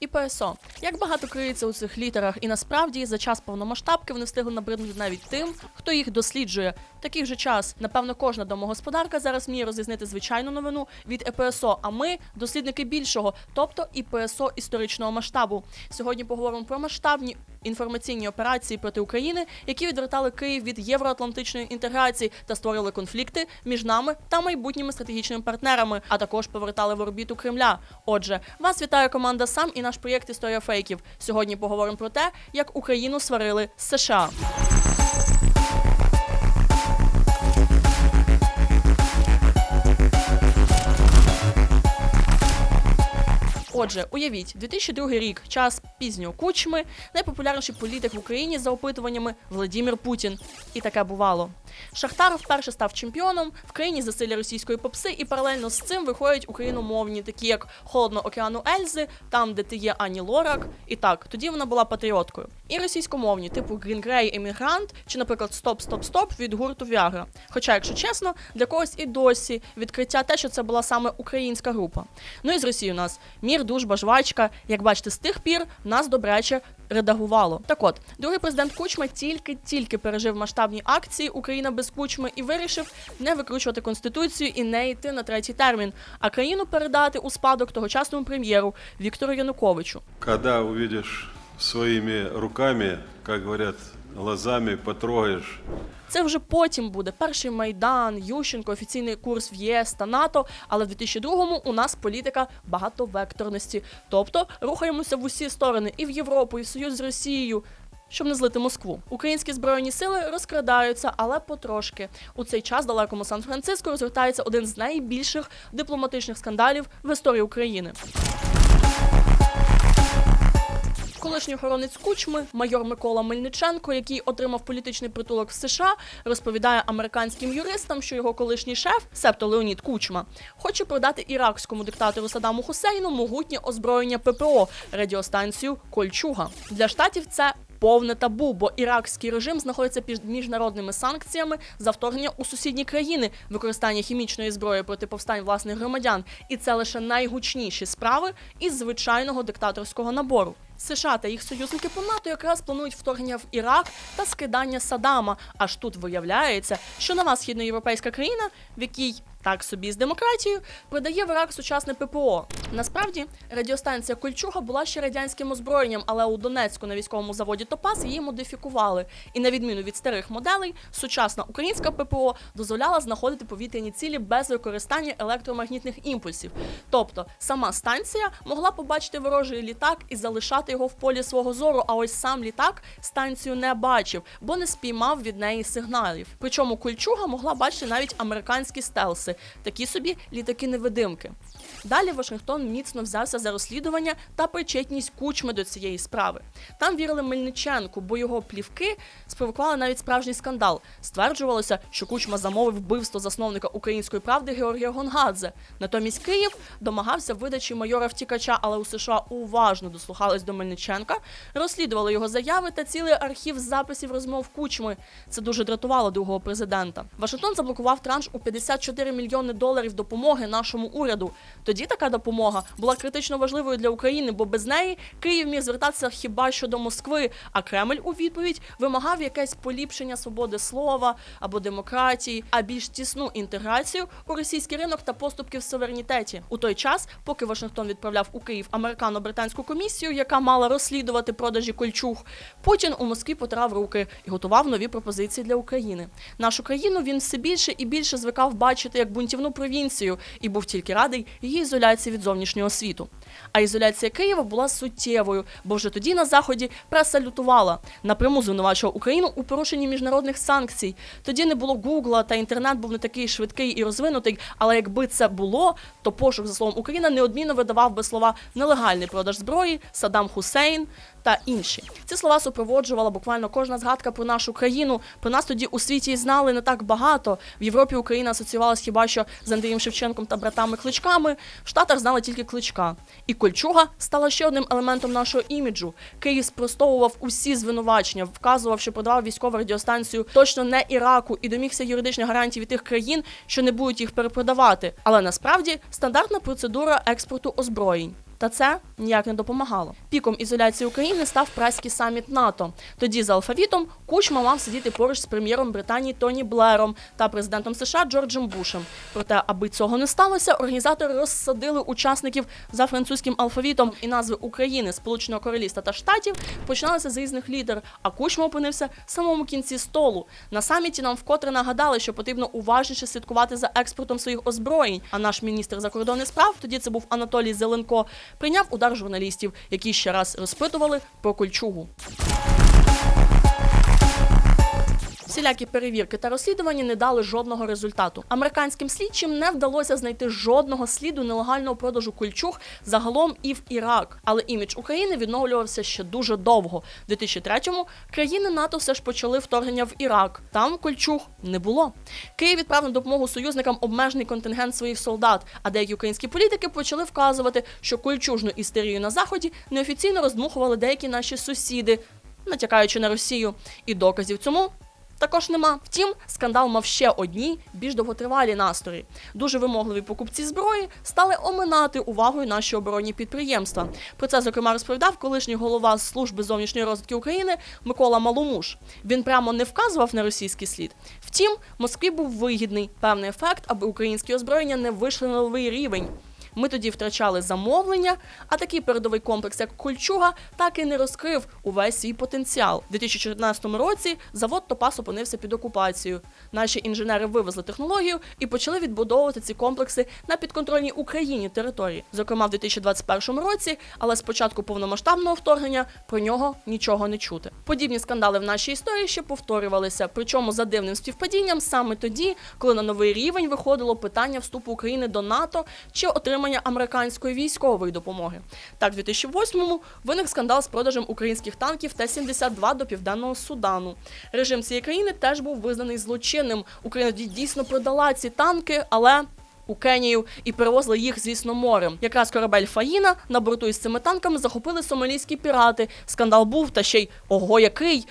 і ПСО. Як багато криється у цих літерах, і насправді за час повномасштабки вони встигли набриднути навіть тим, хто їх досліджує. Такий же час, напевно, кожна домогосподарка зараз вміє розрізнити звичайну новину від ЕПСО. А ми дослідники більшого, тобто ІПСО історичного масштабу. Сьогодні поговоримо про масштабні інформаційні операції проти України, які відвертали Київ від євроатлантичної інтеграції та створили конфлікти між нами та майбутніми стратегічними партнерами, а також повертали в орбіту Кремля. Отже, вас вітає команда сам і наш проєкт Історія фейків. Сьогодні поговоримо про те, як Україну сварили з США. Отже, уявіть, 2002 рік, час пізнього кучми, найпопулярніший політик в Україні за опитуваннями Владимир Путін. І таке бувало. Шахтар вперше став чемпіоном в країні засилля російської попси, і паралельно з цим виходять україномовні, такі як Холодно океану Ельзи, там, де ти є Ані Лорак. І так, тоді вона була патріоткою. І російськомовні, типу Grey Емігрант, чи, наприклад, Стоп, Стоп, Стоп від гурту Віагра. Хоча, якщо чесно, для когось і досі відкриття те, що це була саме українська група. Ну і з Росії у нас мір, дружба, жвачка. Як бачите, з тих пір нас добряче редагувало. Так от, другий президент Кучма тільки-тільки пережив масштабні акції Україна без Кучми і вирішив не викручувати конституцію і не йти на третій термін, а країну передати у спадок тогочасному прем'єру Віктору Януковичу. Когда увидишь своими руками, как говорят, глазами потрогаешь, Це вже потім буде перший майдан, Ющенко, офіційний курс в ЄС та НАТО. Але в 2002-му у нас політика багатовекторності, тобто рухаємося в усі сторони і в Європу, і в союз з Росією. Щоб не злити Москву, українські збройні сили розкрадаються, але потрошки. У цей час далекому Сан-Франциско розгортається один з найбільших дипломатичних скандалів в історії України. Колишній охоронець кучми, майор Микола Мельниченко, який отримав політичний притулок в США, розповідає американським юристам, що його колишній шеф, себто Леонід Кучма, хоче продати іракському диктатору Саддаму Хусейну могутнє озброєння ППО радіостанцію Кольчуга. Для штатів це. Повне табу, бо іракський режим знаходиться під міжнародними санкціями за вторгнення у сусідні країни, використання хімічної зброї проти повстань власних громадян, і це лише найгучніші справи із звичайного диктаторського набору. США та їх союзники по НАТО якраз планують вторгнення в Ірак та скидання Садама. Аж тут виявляється, що нова східноєвропейська країна, в якій так собі з демократією, продає в Ірак сучасне ППО. Насправді радіостанція Кольчуга була ще радянським озброєнням, але у Донецьку на військовому заводі Топас її модифікували. І на відміну від старих моделей, сучасна українська ППО дозволяла знаходити повітряні цілі без використання електромагнітних імпульсів. Тобто сама станція могла побачити ворожий літак і залишати його в полі свого зору. А ось сам літак станцію не бачив, бо не спіймав від неї сигналів. Причому Кольчуга могла бачити навіть американські стелси, такі собі літаки-невидимки. Далі Вашингтон міцно взявся за розслідування та причетність кучми до цієї справи. Там вірили Мельниченку, бо його плівки спровокували навіть справжній скандал. Стверджувалося, що кучма замовив вбивство засновника української правди Георгія Гонгадзе. Натомість Київ домагався видачі майора втікача, але у США уважно дослухались до Мельниченка, розслідували його заяви та цілий архів записів розмов кучми. Це дуже дратувало другого президента. Вашингтон заблокував транш у 54 мільйони доларів допомоги нашому уряду. Тоді така допомога була критично важливою для України, бо без неї Київ міг звертатися хіба що до Москви, а Кремль у відповідь вимагав якесь поліпшення свободи слова або демократії, а більш тісну інтеграцію у російський ринок та поступки в суверенітеті. У той час, поки Вашингтон відправляв у Київ американо-британську комісію, яка мала розслідувати продажі кольчуг, Путін у Москві потирав руки і готував нові пропозиції для України. Нашу країну він все більше і більше звикав бачити як бунтівну провінцію і був тільки радий її ізоляції від зовнішнього світу. А ізоляція Києва була суттєвою, бо вже тоді на заході преса лютувала, напряму звинувачував Україну у порушенні міжнародних санкцій. Тоді не було Гугла, та інтернет був не такий швидкий і розвинутий. Але якби це було, то пошук за словом Україна неодмінно видавав би слова нелегальний продаж зброї, Саддам Хусейн та інші. Ці слова супроводжувала буквально кожна згадка про нашу країну. Про нас тоді у світі знали не так багато. В Європі Україна асоціювалася хіба що з Андрієм Шевченком та братами Кличками. В Штатах знали тільки кличка. І Кольчуга стала ще одним елементом нашого іміджу. Київ спростовував усі звинувачення, вказував, що продавав військову радіостанцію точно не Іраку і домігся юридичних гарантій від тих країн, що не будуть їх перепродавати. Але насправді стандартна процедура експорту озброєнь. Та це ніяк не допомагало. Піком ізоляції України став праський саміт НАТО. Тоді за алфавітом Кучма мав сидіти поруч з прем'єром Британії Тоні Блером та президентом США Джорджем Бушем. Проте, аби цього не сталося, організатори розсадили учасників за французьким алфавітом і назви України, Сполученого Королівства та Штатів починалися з різних літер. А Кучма опинився в самому кінці столу. На саміті нам вкотре нагадали, що потрібно уважніше слідкувати за експортом своїх озброєнь. А наш міністр закордонних справ, тоді це був Анатолій Зеленко, прийняв удар журналістів, які ще раз розпитували про кольчугу. Всілякі перевірки та розслідування не дали жодного результату. Американським слідчим не вдалося знайти жодного сліду нелегального продажу кульчуг загалом і в Ірак. Але імідж України відновлювався ще дуже довго. В 2003-му країни НАТО все ж почали вторгнення в Ірак. Там кольчуг не було. Київ відправив на допомогу союзникам обмежений контингент своїх солдат. А деякі українські політики почали вказувати, що кольчужну істерію на заході неофіційно роздмухували деякі наші сусіди, натякаючи на Росію. І доказів цьому також нема. Втім, скандал мав ще одні більш довготривалі настрої. Дуже вимогливі покупці зброї стали оминати увагою наші оборонні підприємства. Про це зокрема розповідав колишній голова служби зовнішньої розвідки України Микола Маломуш. Він прямо не вказував на російський слід. Втім, Москві був вигідний певний ефект, аби українські озброєння не вийшли на новий рівень. Ми тоді втрачали замовлення, а такий передовий комплекс, як Кольчуга, так і не розкрив увесь свій потенціал. У 2014 році завод Топас опинився під окупацією. Наші інженери вивезли технологію і почали відбудовувати ці комплекси на підконтрольній Україні території, зокрема в 2021 році, але з початку повномасштабного вторгнення про нього нічого не чути. Подібні скандали в нашій історії ще повторювалися, причому за дивним співпадінням саме тоді, коли на новий рівень виходило питання вступу України до НАТО чи отримання американської військової допомоги. Так, в 2008-му виник скандал з продажем українських танків Т-72 до Південного Судану. Режим цієї країни теж був визнаний злочинним. Україна дійсно продала ці танки, але. У Кенію і перевозили їх, звісно, морем. Якраз корабель Фаїна на борту із цими танками захопили сомалійські пірати. Скандал був та ще й ого, який.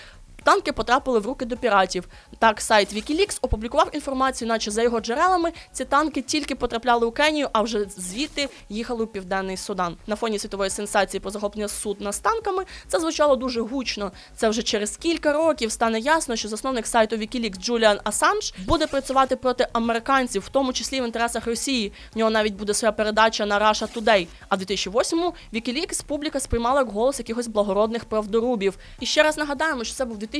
Танки потрапили в руки до піратів. Так, сайт Wikileaks опублікував інформацію, наче за його джерелами ці танки тільки потрапляли у Кенію, а вже звідти їхали у південний Судан. На фоні світової сенсації про захоплення судна з танками це звучало дуже гучно. Це вже через кілька років стане ясно, що засновник сайту Wikileaks Джуліан Асанж буде працювати проти американців, в тому числі в інтересах Росії. В нього навіть буде своя передача на Russia Today. А в 2008-му Wikileaks публіка сприймала як голос якихось благородних правдорубів. І ще раз нагадаємо, що це був 2008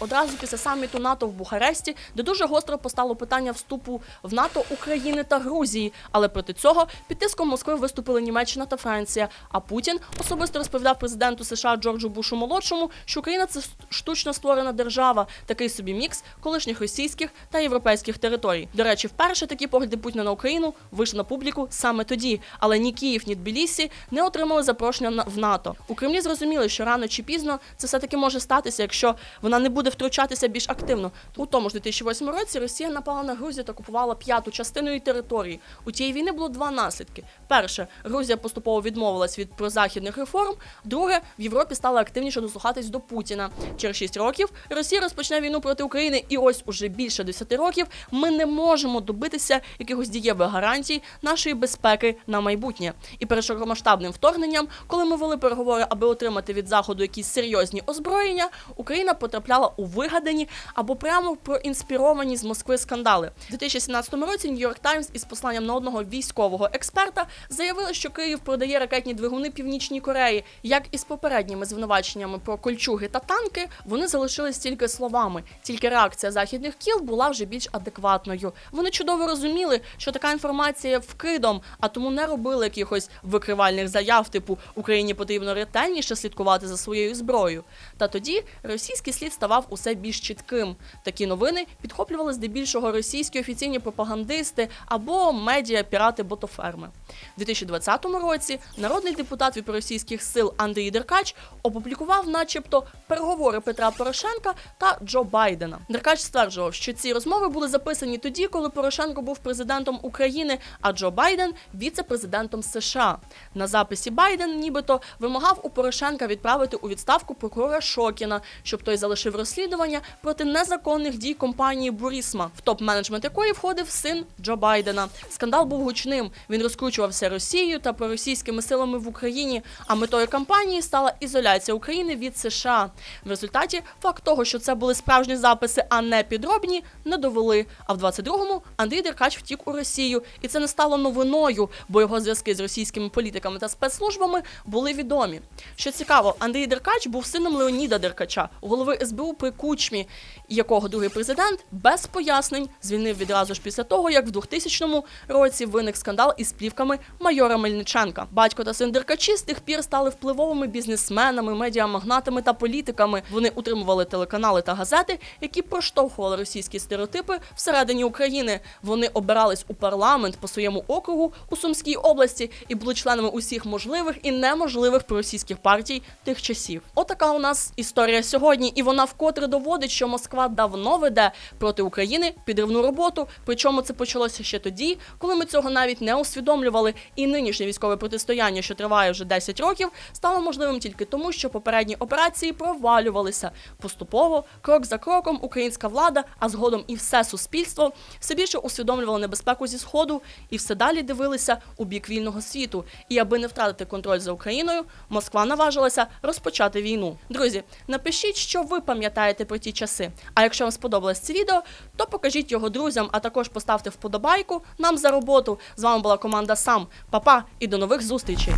одразу після саміту НАТО в Бухаресті, де дуже гостро постало питання вступу в НАТО України та Грузії. Але проти цього під тиском Москви виступили Німеччина та Франція. А Путін особисто розповідав президенту США Джорджу Бушу молодшому, що Україна це штучно створена держава, такий собі мікс колишніх російських та європейських територій. До речі, вперше такі погляди Путіна на Україну вийшли на публіку саме тоді. Але ні Київ, ні Тбілісі не отримали запрошення в НАТО. У Кремлі зрозуміли, що рано чи пізно це все таки може статися, якщо вона не буде втручатися більш активно. У тому ж 2008 році Росія напала на Грузію та купувала п'яту частину її території. У тієї війни було два наслідки: перше, Грузія поступово відмовилась від прозахідних реформ. Друге, в Європі стала активніше дослухатись до Путіна. Через 6 років Росія розпочне війну проти України, і ось уже більше 10 років ми не можемо добитися якихось дієвих гарантій нашої безпеки на майбутнє. І перед широкомасштабним вторгненням, коли ми вели переговори, аби отримати від заходу якісь серйозні озброєння, Україна потрапляла у вигадані або прямо проінспіровані з Москви скандали. У 2017 році Нью-Йорк Таймс із посланням на одного військового експерта заявили, що Київ продає ракетні двигуни Північній Кореї. Як і з попередніми звинуваченнями про кольчуги та танки, вони залишились тільки словами. Тільки реакція західних кіл була вже більш адекватною. Вони чудово розуміли, що така інформація вкидом, а тому не робили якихось викривальних заяв, типу Україні потрібно ретельніше слідкувати за своєю зброєю. Та тоді російський слід ставав усе більш чітким. Такі новини підхоплювали здебільшого російські офіційні пропагандисти або медіа пірати ботоферми. У 2020 році народний депутат від російських сил Андрій Деркач опублікував, начебто, переговори Петра Порошенка та Джо Байдена. Деркач стверджував, що ці розмови були записані тоді, коли Порошенко був президентом України, а Джо Байден віце-президентом США. На записі Байден, нібито, вимагав у Порошенка відправити у відставку прокурора Шокіна, щоб той залишив розслідування проти незаконних дій компанії Бурісма, в топ-менеджмент якої входив син Джо Байдена. Скандал був гучним. Він розкручувався Росією та проросійськими силами в Україні. А метою кампанії стала ізоляція України від США. В результаті факт того, що це були справжні записи, а не підробні, не довели. А в 22-му Андрій Деркач втік у Росію, і це не стало новиною, бо його зв'язки з російськими політиками та спецслужбами були відомі. Що цікаво, Андрій Деркач був сином Леоніда Деркача, голови СБУ при Кучмі, якого другий президент без пояснень звільнив відразу ж після того, як в 2000 році виник скандал із плівками майора Мельниченка. Батько та син Деркачі з тих пір стали впливовими бізнесменами, медіамагнатами та політиками. Вони утримували телеканали та газети, які проштовхували російські стереотипи всередині України. Вони обирались у парламент по своєму округу у Сумській області і були членами усіх можливих і неможливих проросійських партій тих часів. Отака у нас історія сьогодні, і вона вкотре доводить, що Москва давно веде проти України підривну роботу. Причому це почалося ще тоді, коли ми цього навіть не усвідомлювали. І нинішнє військове протистояння, що триває вже 10 років, стало можливим тільки тому, що попередні операції провалювалися поступово, крок за кроком, українська влада, а згодом і все суспільство все більше усвідомлювало небезпеку зі сходу і все далі дивилися у бік вільного світу. І аби не втратити контроль за Україною, Москва наважилася розпочати війну. Друзі, напишіть, що ви пам'ятаєте про ті часи. А якщо вам сподобалось це відео, то покажіть його друзям, а також поставте вподобайку нам за роботу. З вами була команда Сам. Па-па і до нових зустрічей.